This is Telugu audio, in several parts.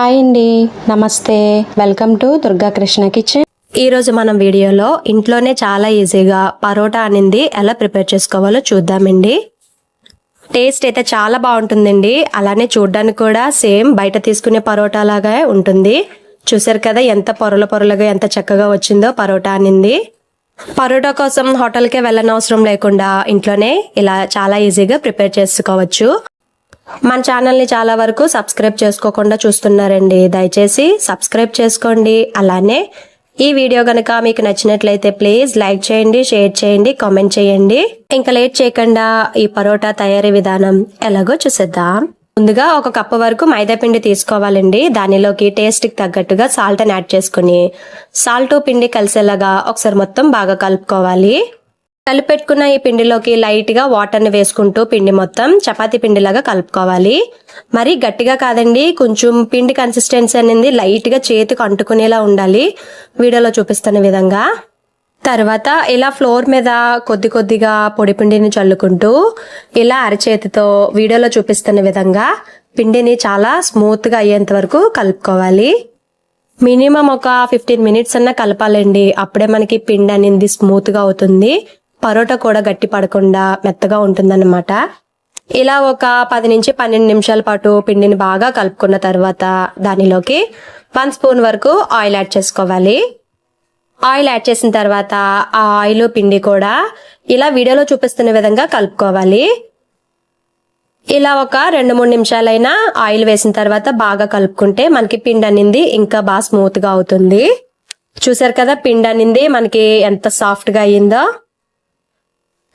హాయ్ అండి. నమస్తే. Welcome to Durga Krishna kitchen. ఈరోజు మనం వీడియోలో ఇంట్లోనే చాలా ఈజీగా పరోటా అనేది ఎలా ప్రిపేర్ చేసుకోవాలో చూద్దామండి. టేస్ట్ అయితే చాలా బాగుంటుందండి. అలానే చూడ్డానికి కూడా సేమ్ బయట తీసుకునే పరోటా లాగా ఉంటుంది. చూసారు కదా ఎంత పొరల పొరలుగా ఎంత చక్కగా వచ్చిందో పరోటా అనింది. పరోటా కోసం హోటల్కే వెళ్ళనవసరం లేకుండా ఇంట్లోనే ఇలా చాలా ఈజీగా ప్రిపేర్ చేసుకోవచ్చు. మన ఛానల్ని చాలా వరకు సబ్స్క్రైబ్ చేసుకోకుండా చూస్తున్నారండి. దయచేసి సబ్స్క్రైబ్ చేసుకోండి. అలానే ఈ వీడియో కనుక మీకు నచ్చినట్లయితే ప్లీజ్ లైక్ చేయండి షేర్ చేయండి కామెంట్ చేయండి. ఇంకా లేట్ చేయకుండా ఈ పరోటా తయారీ విధానం ఎలాగో చూసేద్దాం. ముందుగా ఒక కప్పు వరకు మైదాపిండి తీసుకోవాలండి. దానిలోకి టేస్ట్కి తగ్గట్టుగా సాల్ట్ అని యాడ్ చేసుకుని సాల్ట్ పిండి కలిసేలాగా ఒకసారి మొత్తం బాగా కలుపుకోవాలి. కలిపెట్టుకున్న ఈ పిండిలోకి లైట్గా వాటర్ని వేసుకుంటూ పిండి మొత్తం చపాతి పిండిలాగా కలుపుకోవాలి. మరి గట్టిగా కాదండి కొంచెం పిండి కన్సిస్టెన్సీ అనేది లైట్గా చేతికి అంటుకునేలా ఉండాలి. వీడియోలో చూపిస్తున్న విధంగా. తర్వాత ఇలా ఫ్లోర్ మీద కొద్ది కొద్దిగా పొడి పిండిని చల్లుకుంటూ ఇలా అరచేతితో వీడియోలో చూపిస్తున్న విధంగా పిండిని చాలా స్మూత్గా అయ్యేంత వరకు కలుపుకోవాలి. మినిమం ఒక ఫిఫ్టీన్ మినిట్స్ అన్న కలపాలండి. అప్పుడే మనకి పిండి అనేది స్మూత్గా అవుతుంది. పరోటా కూడా గట్టి పడకుండా మెత్తగా ఉంటుందన్నమాట. ఇలా ఒక పది నుంచి పన్నెండు నిమిషాల పాటు పిండిని బాగా కలుపుకున్న తర్వాత దానిలోకి వన్ స్పూన్ వరకు ఆయిల్ యాడ్ చేసుకోవాలి. ఆయిల్ యాడ్ చేసిన తర్వాత ఆ ఆయిల్ పిండి కూడా ఇలా వీడియోలో చూపిస్తున్న విధంగా కలుపుకోవాలి. ఇలా ఒక రెండు మూడు నిమిషాలైనా ఆయిల్ వేసిన తర్వాత బాగా కలుపుకుంటే మనకి పిండి అనింది ఇంకా బాగా స్మూత్గా అవుతుంది. చూసారు కదా పిండి అనింది మనకి ఎంత సాఫ్ట్గా అయ్యిందో.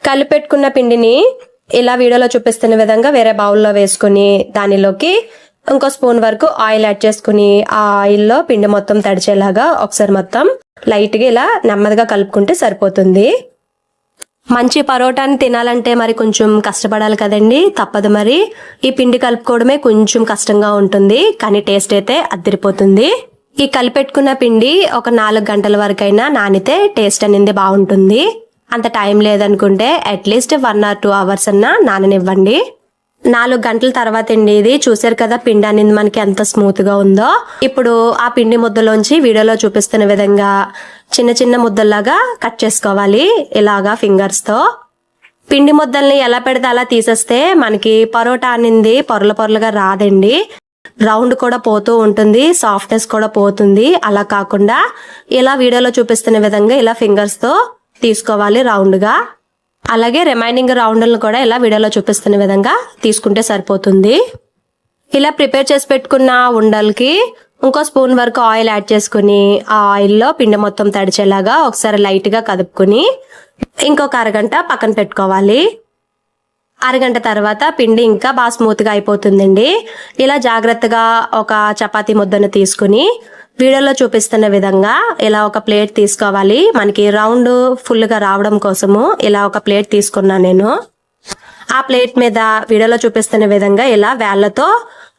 కలిపెట్టుకున్న పిండిని ఇలా వీడియోలో చూపిస్తున్న విధంగా వేరే బౌల్లో వేసుకుని దానిలోకి ఇంకో స్పూన్ వరకు ఆయిల్ యాడ్ చేసుకుని ఆ ఆయిల్లో పిండి మొత్తం తడిచేలాగా ఒకసారి మొత్తం లైట్గా ఇలా నెమ్మదిగా కలుపుకుంటే సరిపోతుంది. మంచి పరోటాని తినాలంటే మరి కొంచెం కష్టపడాలి కదండి తప్పదు మరి. ఈ పిండి కలుపుకోవడమే కొంచెం కష్టంగా ఉంటుంది కానీ టేస్ట్ అయితే అద్దరిపోతుంది. ఈ కలిపెట్టుకున్న పిండి ఒక నాలుగు గంటల వరకైనా నానితే టేస్ట్ అనేది బాగుంటుంది. అంత టైం లేదనుకుంటే at least one or two hours అన్నా నాననివ్వండి. నాలుగు గంటల తర్వాత అండి ఇది చూసారు కదా పిండి అనేది మనకి ఎంత స్మూత్గా ఉందో. ఇప్పుడు ఆ పిండి ముద్దలోంచి వీడియోలో చూపిస్తున్న విధంగా చిన్న చిన్న ముద్దల్లాగా కట్ చేసుకోవాలి ఇలాగా ఫింగర్స్తో. పిండి ముద్దల్ని ఎలా పెడితే అలా తీసేస్తే మనకి పరోటా అనింది పొరల పొరలుగా రాదండి. రౌండ్ కూడా పోతూ ఉంటుంది సాఫ్ట్నెస్ కూడా పోతుంది. అలా కాకుండా ఇలా వీడియోలో చూపిస్తున్న విధంగా ఇలా ఫింగర్స్తో తీసుకోవాలి రౌండ్గా అలాగే రిమైనింగ్ రౌండ్లను కూడా ఇలా వీడియోలో చూపిస్తున్న విధంగా తీసుకుంటే సరిపోతుంది. ఇలా ప్రిపేర్ చేసి పెట్టుకున్న ఉండలకి ఇంకో స్పూన్ వరకు ఆయిల్ యాడ్ చేసుకుని ఆ ఆయిల్లో పిండి మొత్తం తడిచేలాగా ఒకసారి లైట్గా కదుపుకుని ఇంకొక అరగంట పక్కన పెట్టుకోవాలి. అరగంట తర్వాత పిండి ఇంకా బాగా స్మూత్గా అయిపోతుందండి. ఇలా జాగ్రత్తగా ఒక చపాతీ ముద్దను తీసుకుని వీడియోలో చూపిస్తున్న విధంగా ఇలా ఒక ప్లేట్ తీసుకోవాలి. మనకి రౌండ్ ఫుల్గా రావడం కోసము ఇలా ఒక ప్లేట్ తీసుకున్నా నేను. ఆ ప్లేట్ మీద వీడియోలో చూపిస్తున్న విధంగా ఇలా వేళ్ళతో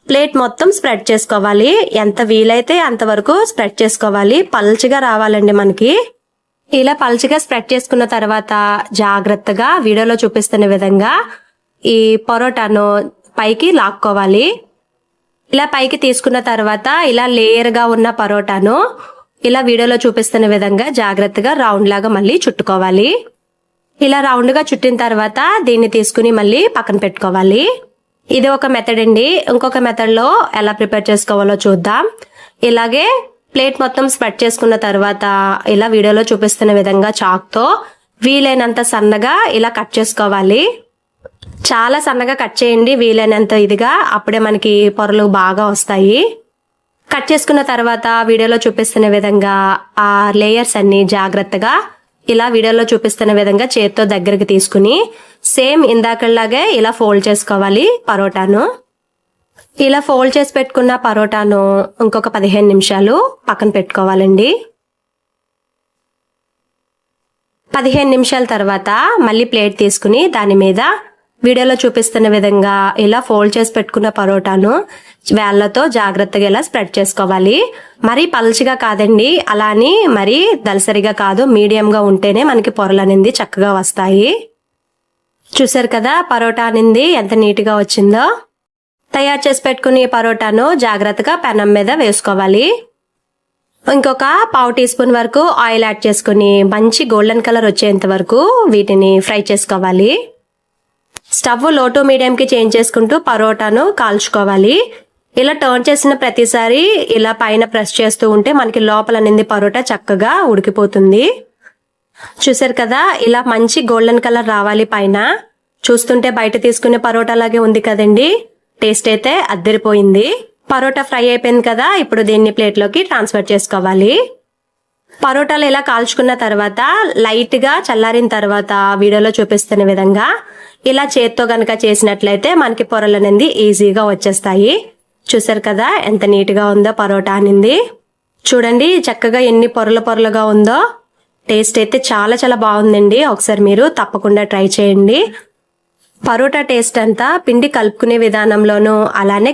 ప్లేట్ మొత్తం స్ప్రెడ్ చేసుకోవాలి. ఎంత వీలైతే అంతవరకు స్ప్రెడ్ చేసుకోవాలి. పల్చగా రావాలండి మనకి. ఇలా పల్చగా స్ప్రెడ్ చేసుకున్న తర్వాత జాగ్రత్తగా వీడియోలో చూపిస్తున్న విధంగా ఈ పరోటాను పైకి లాక్కోవాలి. ఇలా పైకి తీసుకున్న తర్వాత ఇలా లేయర్గా ఉన్న పరోటాను ఇలా వీడియోలో చూపిస్తున్న విధంగా జాగ్రత్తగా రౌండ్ లాగా మళ్ళీ చుట్టుకోవాలి. ఇలా రౌండ్గా చుట్టిన తర్వాత దీన్ని తీసుకుని మళ్ళీ పక్కన పెట్టుకోవాలి. ఇది ఒక మెథడ్ అండి. ఇంకొక మెథడ్లో ఎలా ప్రిపేర్ చేసుకోవాలో చూద్దాం. ఇలాగే ప్లేట్ మొత్తం స్ప్రెడ్ చేసుకున్న తర్వాత ఇలా వీడియోలో చూపిస్తున్న విధంగా చాక్తో వీలైనంత సన్నగా ఇలా కట్ చేసుకోవాలి. చాలా సన్నగా కట్ చేయండి వీలైనంత ఇదిగా. అప్పుడే మనకి పొరలు బాగా వస్తాయి. కట్ చేసుకున్న తర్వాత వీడియోలో చూపిస్తున్న విధంగా ఆ లేయర్స్ అన్ని జాగ్రత్తగా ఇలా వీడియోలో చూపిస్తున్న విధంగా చేత్తో దగ్గరికి తీసుకుని సేమ్ ఇందాకలాగే ఇలా ఫోల్డ్ చేసుకోవాలి పరోటాను. ఇలా ఫోల్డ్ చేసి పెట్టుకున్న పరోటాను ఇంకొక పదిహేను నిమిషాలు పక్కన పెట్టుకోవాలండి. పదిహేను నిమిషాల తర్వాత మళ్ళీ ప్లేట్ తీసుకుని దాని మీద వీడియోలో చూపిస్తున్న విధంగా ఇలా ఫోల్డ్ చేసి పెట్టుకున్న పరోటాను వేళ్ళతో జాగ్రత్తగా ఇలా స్ప్రెడ్ చేసుకోవాలి. మరీ పల్చగా కాదండి అలా అని మరీ దలసరిగా కాదు మీడియంగా ఉంటేనే మనకి పొరలు అనేది చక్కగా వస్తాయి. చూసారు కదా పరోటా అనేది ఎంత నీట్గా వచ్చిందో? తయారు చేసి పెట్టుకుని పరోటాను జాగ్రత్తగా పెనం మీద వేసుకోవాలి. ఇంకొక పావు టీ స్పూన్ వరకు ఆయిల్ యాడ్ చేసుకుని మంచి గోల్డెన్ కలర్ వచ్చేంత వరకు వీటిని ఫ్రై చేసుకోవాలి. స్టవ్ లోటు మీడియంకి చేంజ్ చేసుకుంటూ పరోటాను కాల్చుకోవాలి. ఇలా టర్న్ చేసిన ప్రతిసారి ఇలా పైన ప్రెస్ చేస్తూ ఉంటే మనకి లోపల నింది పరోటా చక్కగా ఉడికిపోతుంది. చూసారు కదా ఇలా మంచి గోల్డెన్ కలర్ రావాలి పైన. చూస్తుంటే బయట తీసుకునే పరోటా లాగే ఉంది కదండి. టేస్ట్ అయితే అద్దరిపోయింది. పరోటా ఫ్రై అయిపోయింది కదా ఇప్పుడు దీన్ని ప్లేట్లోకి ట్రాన్స్ఫర్ చేసుకోవాలి. పరోటాలు ఇలా కాల్చుకున్న తర్వాత లైట్గా చల్లారిన తర్వాత వీడియోలో చూపిస్తున్న విధంగా ఇలా చేత్తో గనక చేసినట్లయితే మనకి పొరలు అనేది ఈజీగా వచ్చేస్తాయి. చూసారు కదా ఎంత నీట్గా ఉందో పరోటా అనింది. చూడండి చక్కగా ఎన్ని పొరలు పొరలుగా ఉందో. టేస్ట్ అయితే చాలా చాలా బాగుందండి. ఒకసారి మీరు తప్పకుండా ట్రై చేయండి. పరోటా టేస్ట్ అంతా పిండి కలుపుకునే విధానంలోనూ అలానే